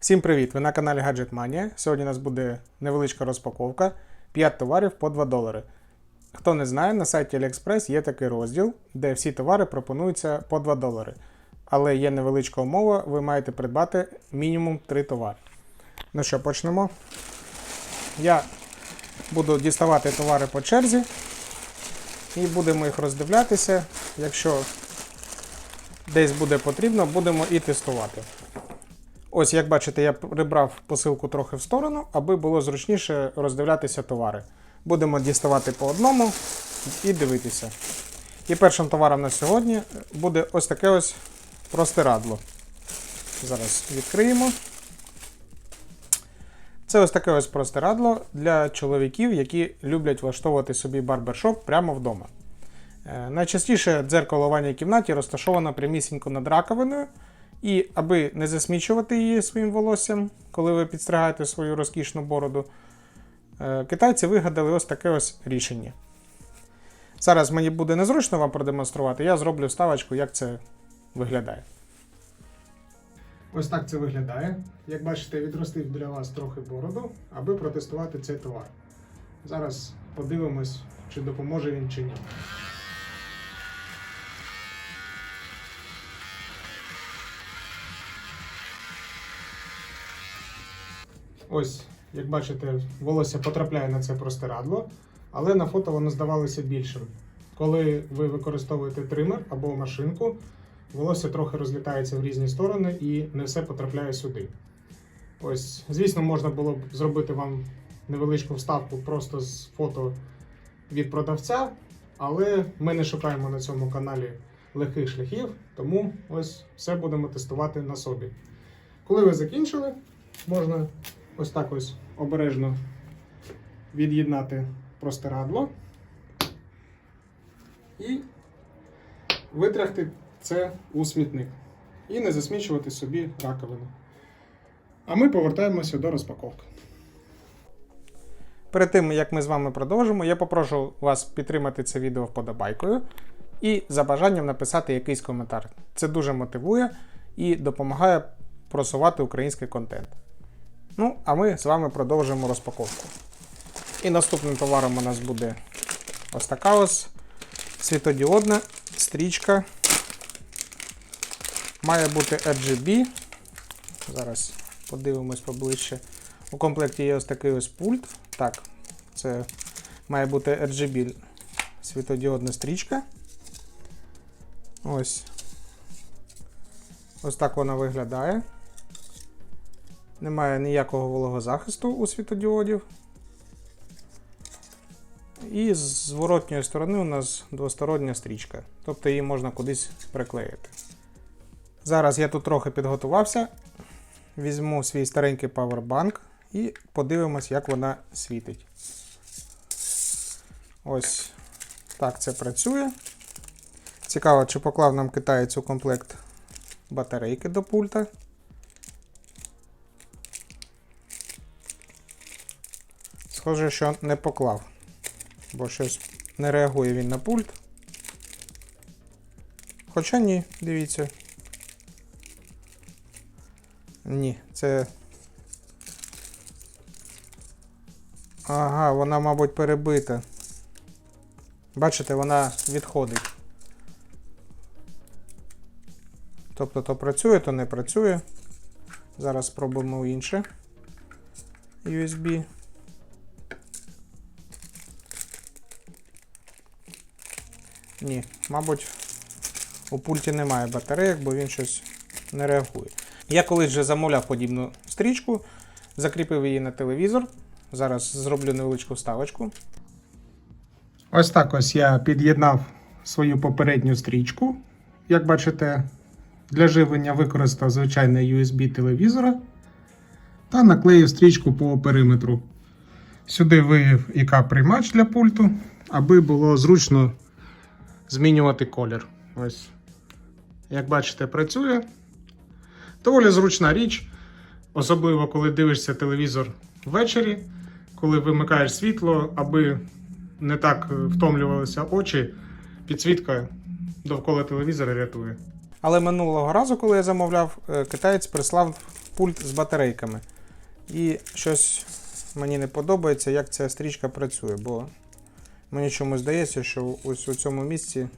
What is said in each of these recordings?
Всім привіт! Ви на каналі Gadget Mania. Сьогодні у нас буде невеличка розпаковка 5 товарів по 2 долари. Хто не знає, на сайті AliExpress є такий розділ, де всі товари пропонуються по 2 долари. Але є невеличка умова, ви маєте придбати мінімум 3 товари. Ну що, почнемо. Я буду діставати товари по черзі і будемо їх роздивлятися. Якщо десь буде потрібно, будемо і тестувати. Ось, як бачите, я прибрав посилку трохи в сторону, аби було зручніше роздивлятися товари. Будемо діставати по одному і дивитися. І першим товаром на сьогодні буде ось таке ось простирадло. Зараз відкриємо. Це ось таке ось простирадло для чоловіків, які люблять влаштовувати собі барбершоп прямо вдома. Е, Найчастіше дзеркало в ванній кімнаті розташовано прямісінько над раковиною. І аби не засмічувати її своїм волоссям, коли ви підстригаєте свою розкішну бороду, е, китайці вигадали ось таке ось рішення. Зараз мені буде незручно вам продемонструвати, я зроблю вставочку, як це виглядає. Ось так це виглядає. Як бачите, відростив для вас трохи бороду, аби протестувати цей товар. Зараз подивимось, чи допоможе він чи ні. Ось, як бачите, волосся потрапляє на це простирадло, але на фото воно здавалося більшим. Коли ви використовуєте тример або машинку, волосся трохи розлітається в різні сторони і не все потрапляє сюди. Ось, звісно, можна було б зробити вам невеличку вставку просто з фото від продавця, але ми не шукаємо на цьому каналі легких шляхів, тому ось все будемо тестувати на собі. Коли ви закінчили, можна ось так ось обережно від'єднати простирадло і витряхти це у смітник. І не засмічувати собі раковину. А ми повертаємося до розпаковки. Перед тим, як ми з вами продовжимо, я попрошу вас підтримати це відео вподобайкою і за бажанням написати якийсь коментар. Це дуже мотивує і допомагає просувати український контент. Ну, а ми з вами продовжуємо розпаковку. І наступним товаром у нас буде ось така ось світодіодна стрічка. Має бути RGB. Зараз подивимось поближче. У комплекті є ось такий ось пульт. Так, це має бути RGB світодіодна стрічка. Ось. Ось так вона виглядає. Немає ніякого вологозахисту у світодіодів. І з зворотньої сторони у нас двостороння стрічка. Тобто її можна кудись приклеїти. Зараз я тут трохи підготувався. Візьму свій старенький павербанк і подивимось, як вона світить. Ось так це працює. Цікаво, чи поклав нам китаєць у комплект батарейки до пульта. Схоже, що не поклав, бо щось не реагує він на пульт. Хоча ні, дивіться. Ні, це. Ага, вона, мабуть, перебита. Бачите, вона відходить. Тобто то працює, то не працює. Зараз спробуємо інше USB. Ні, мабуть, у пульті немає батарейок, бо він щось не реагує. Я колись вже замовляв подібну стрічку, закріпив її на телевізор. Зараз зроблю невеличку вставочку. Ось так ось я під'єднав свою попередню стрічку. Як бачите, для живлення використав звичайний USB телевізора та наклеїв стрічку по периметру. Сюди вивів ік приймач для пульту, аби було зручно змінювати колір. Ось. Як бачите, працює. Доволі зручна річ, особливо коли дивишся телевізор ввечері, коли вимикаєш світло, аби не так е, втомлювалися очі, підсвітка довкола телевізора рятує. Але минулого разу, коли я замовляв, е, китаєць прислав пульт з батарейками. І щось мені не подобається, як ця стрічка працює, бо мені чомусь здається, що ось у цьому місці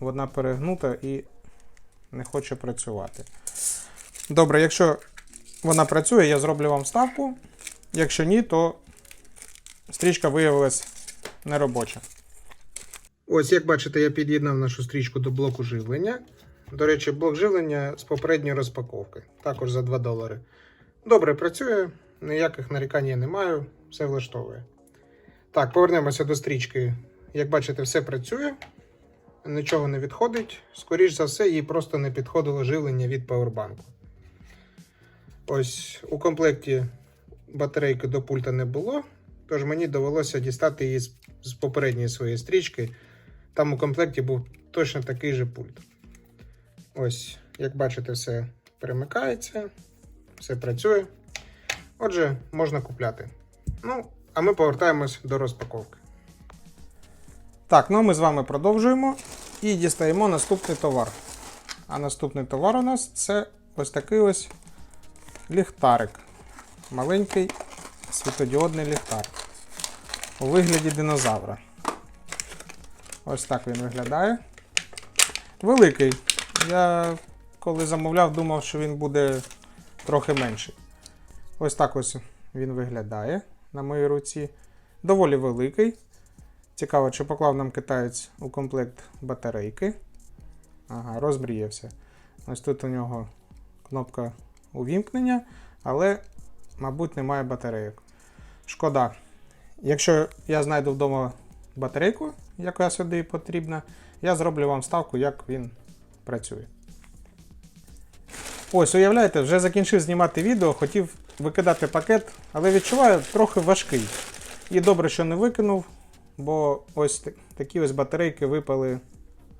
вона перегнута і не хоче працювати. Добре, якщо вона працює, я зроблю вам ставку. Якщо ні, то стрічка виявилась неробоча. Ось, як бачите, я під'єднав нашу стрічку до блоку живлення. До речі, блок живлення з попередньої розпаковки, також за 2 долари. Добре працює, ніяких нарікань я не маю, все влаштовує. Так, повернемося до стрічки. Як бачите, все працює, нічого не відходить. Скоріш за все, їй просто не підходило живлення від павербанку. Ось у комплекті батарейки до пульта не було, тож мені довелося дістати її з попередньої своєї стрічки. Там у комплекті був точно такий же пульт. Ось, як бачите, все перемикається, все працює. Отже, можна купляти. Ну, а ми повертаємось до розпаковки. Так, ну а ми з вами продовжуємо і дістаємо наступний товар. А наступний товар у нас це ось такий ось ліхтарик. Маленький світодіодний ліхтарик. У вигляді динозавра. Ось так він виглядає. Великий. Я коли замовляв, думав, що він буде трохи менший. Ось так ось він виглядає на моїй руці. Доволі великий. Цікаво, чи поклав нам китаєць у комплект батарейки. Ага, розмріявся. Ось тут у нього кнопка увімкнення, але, мабуть, немає батарейок. Шкода. Якщо я знайду вдома батарейку, яка сюди потрібна, я зроблю вам ставку, як він працює. Ось, уявляєте, вже закінчив знімати відео, хотів викидати пакет, але відчуваю трохи важкий. І добре, що не викинув, бо ось такі ось батарейки випали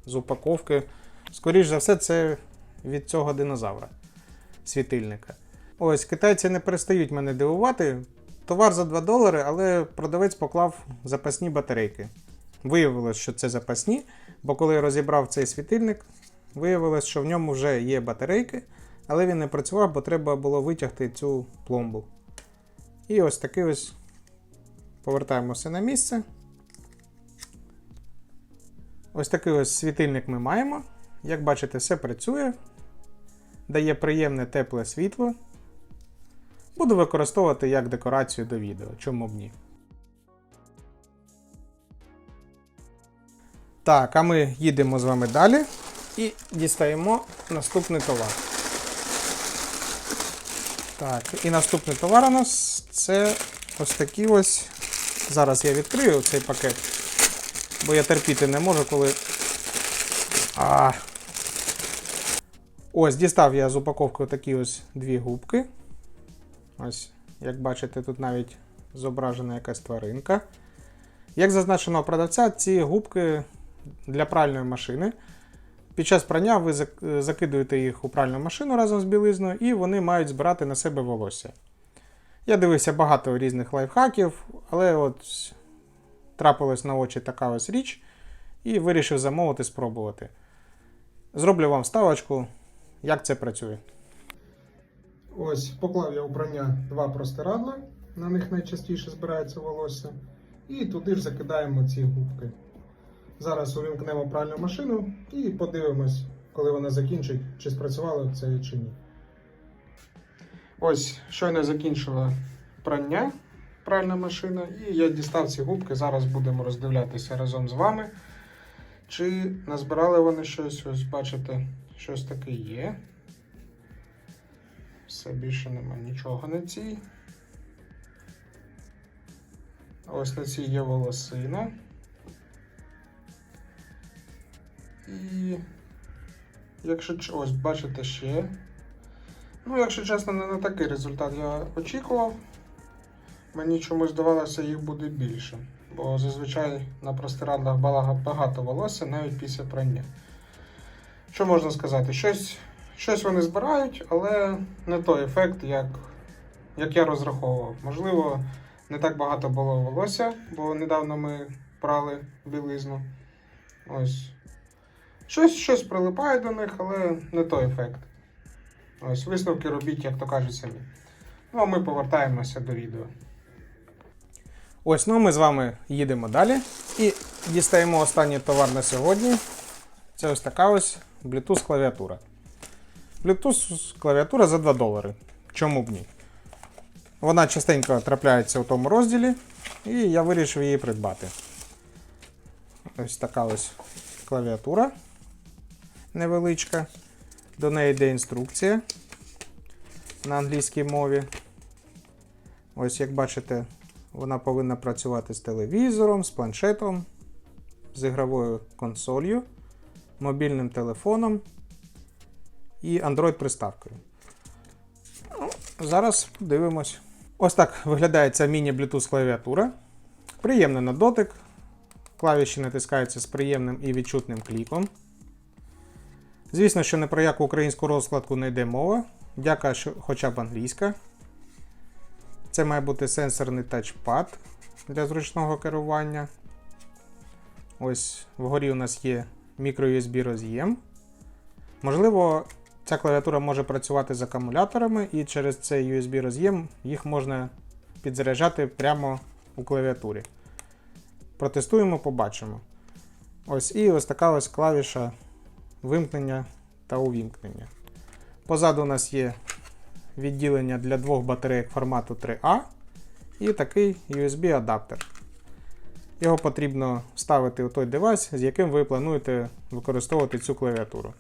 з упаковки. Скоріш за все, це від цього динозавра світильника. Ось, китайці не перестають мене дивувати. Товар за 2 долари, але продавець поклав запасні батарейки. Виявилось, що це запасні, бо коли я розібрав цей світильник, виявилось, що в ньому вже є батарейки, але він не працював, бо треба було витягти цю пломбу. І ось такий ось повертаємося на місце. Ось такий ось світильник ми маємо. Як бачите, все працює. Дає приємне тепле світло. Буду використовувати як декорацію до відео, чому б ні. Так, а ми їдемо з вами далі і дістаємо наступний товар. Так, і наступний товар у нас це ось такі ось. Зараз я відкрию цей пакет, бо я терпіти не можу, коли. А. Ось, дістав я з упаковки такі ось дві губки. Ось, як бачите, тут навіть зображена якась тваринка. Як зазначено у продавця, ці губки для пральної машини. Під час прання ви закидуєте їх у пральну машину разом з білизною, і вони мають збирати на себе волосся. Я дивився багато різних лайфхаків, але от трапилась на очі така ось річ, і вирішив замовити спробувати. Зроблю вам ставочку, як це працює. Ось поклав я у два простирадла, на них найчастіше збирається волосся. І туди ж закидаємо ці губки. Зараз увімкнемо пральну машину і подивимось, коли вона закінчить, чи спрацювало це чи ні. Ось щойно закінчила прання пральна машина, і я дістав ці губки. Зараз будемо роздивлятися разом з вами. Чи назбирали вони щось, ось бачите, щось таке є. Все більше нема нічого на цій. Ось на цій є волосина. І якщо ось бачите ще. Ну, якщо чесно, не на такий результат я очікував. Мені чомусь здавалося, їх буде більше. Бо зазвичай на простирадлах багато волосся навіть після прання. Що можна сказати? Щось, щось вони збирають, але не той ефект, як, як я розраховував. Можливо, не так багато було волосся, бо недавно ми прали білизну. Ось. Щось, щось прилипає до них, але не той ефект. Ось висновки робіть, як то кажуть самі. Ну а ми повертаємося до відео. Ось, ну ми з вами їдемо далі і дістаємо останній товар на сьогодні. Це ось така ось Bluetooth клавіатура. Bluetooth клавіатура за 2 долари. Чому б ні? Вона частенько трапляється у тому розділі, і я вирішив її придбати. Ось така ось клавіатура невеличка. До неї йде інструкція на англійській мові. Ось, як бачите, вона повинна працювати з телевізором, з планшетом, з ігровою консолью, мобільним телефоном і Android-приставкою. Ну, зараз подивимось. Ось так виглядає ця міні-Bluetooth клавіатура. Приємна на дотик. Клавіші натискаються з приємним і відчутним кліком. Звісно, що не про яку українську розкладку не йде мова. Дяка, хоча б англійська. Це має бути сенсорний тачпад для зручного керування. Ось вгорі у нас є microUSB роз'єм. Можливо, ця клавіатура може працювати з акумуляторами, і через цей USB роз'єм їх можна підзаряджати прямо у клавіатурі. Протестуємо, побачимо. Ось і ось така ось клавіша вимкнення та увімкнення. Позаду у нас є відділення для двох батарейок формату 3А і такий USB-адаптер. Його потрібно вставити у той девайс, з яким ви плануєте використовувати цю клавіатуру.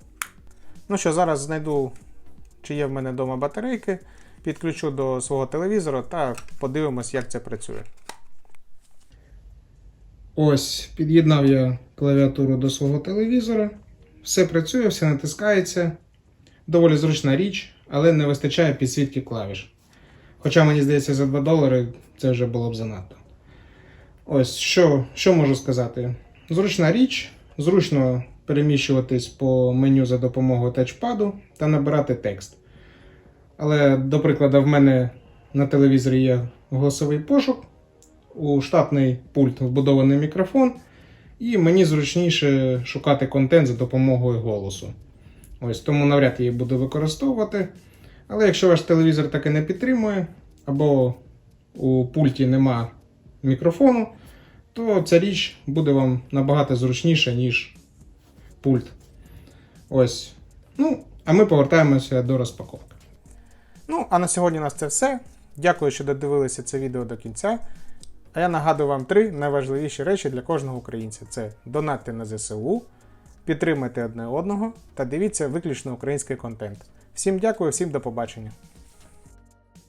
Ну що, зараз знайду, чи є в мене вдома батарейки, підключу до свого телевізора та подивимось, як це працює. Ось, під'єднав я клавіатуру до свого телевізора. Все працює, все натискається. Доволі зручна річ, але не вистачає підсвітки клавіш. Хоча, мені здається, за 2 долари це вже було б занадто. Ось, що, що можу сказати? Зручна річ, зручно переміщуватись по меню за допомогою тачпаду та набирати текст. Але, до прикладу, в мене на телевізорі є голосовий пошук, у штатний пульт вбудований мікрофон, і мені зручніше шукати контент за допомогою голосу. Ось тому навряд я її буду використовувати. Але якщо ваш телевізор таки не підтримує, або у пульті нема мікрофону, то ця річ буде вам набагато зручніша, ніж пульт. Ось. Ну, а ми повертаємося до розпаковки. Ну, а на сьогодні у нас це все. Дякую, що додивилися це відео до кінця. А я нагадую вам три найважливіші речі для кожного українця: це донати на ЗСУ, підтримайте одне одного та дивіться виключно український контент. Всім дякую, всім до побачення.